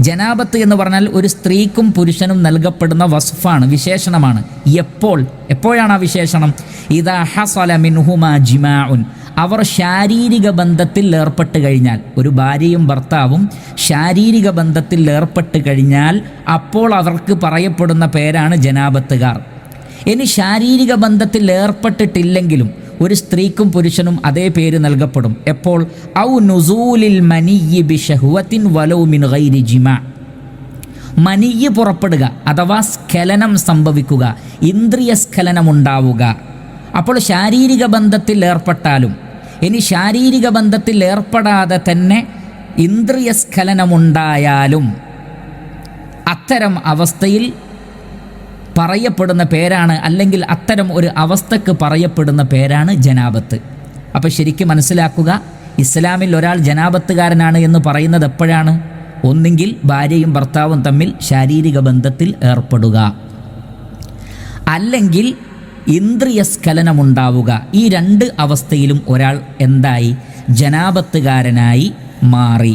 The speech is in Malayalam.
ജനാബത്ത് എന്ന് പറഞ്ഞാൽ ഒരു സ്ത്രീക്കും പുരുഷനും നൽകപ്പെടുന്ന വസ്ഫാണ് വിശേഷണമാണ്. എപ്പോൾ? എപ്പോഴാണ് ആ വിശേഷണം? ഇതാ ഹസല മിൻഹുമ ജിമാഉൻ. അവർ ശാരീരിക ബന്ധത്തിൽ ഏർപ്പെട്ട് കഴിഞ്ഞാൽ ഒരു ഭാര്യയും ഭർത്താവും ശാരീരിക ബന്ധത്തിൽ ഏർപ്പെട്ട് കഴിഞ്ഞാൽ അപ്പോൾ അവർക്ക് പറയപ്പെടുന്ന പേരാണ് ജനാപത്തുകാർ ഇനി ശാരീരിക ബന്ധത്തിൽ ഏർപ്പെട്ടിട്ടില്ലെങ്കിലും ഒരു സ്ത്രീക്കും പുരുഷനും അതേ പേര് നൽകപ്പെടും. എപ്പോൾ? ഔ നുസൂലിൽ ബിഷഹുവത്തിൻ വലൗ മിൻ ഗൈരി ജിമാ. മനിയ്യ് പുറപ്പെടുക അഥവാ സ്ഖലനം സംഭവിക്കുക ഇന്ദ്രിയ സ്ഖലനമുണ്ടാവുക അപ്പോൾ ശാരീരിക ബന്ധത്തിൽ ഏർപ്പെട്ടാലും ഇനി ശാരീരിക ബന്ധത്തിൽ ഏർപ്പെടാതെ തന്നെ ഇന്ദ്രിയ സ്ഖലനമുണ്ടായാലും അത്തരം അവസ്ഥയിൽ പറയപ്പെടുന്ന പേരാണ് അല്ലെങ്കിൽ അത്തരം ഒരു അവസ്ഥക്ക് പറയപ്പെടുന്ന പേരാണ് ജനാബത്ത്. അപ്പോൾ ശരിക്കും മനസ്സിലാക്കുക ഇസ്ലാമിൽ ഒരാൾ ജനാബത്തുകാരനാണ് എന്ന് പറയുന്നത് എപ്പോഴാണ്? ഒന്നുകിൽ ഭാര്യയും ഭർത്താവും തമ്മിൽ ശാരീരിക ബന്ധത്തിൽ ഏർപ്പെടുക. അല്ലെങ്കിൽ ഇന്ദ്രിയ സ്ഖലനമുണ്ടാവുക ഈ രണ്ട് അവസ്ഥയിലും ഒരാൾ എന്തായി? ജനാപത്തുകാരനായി മാറി.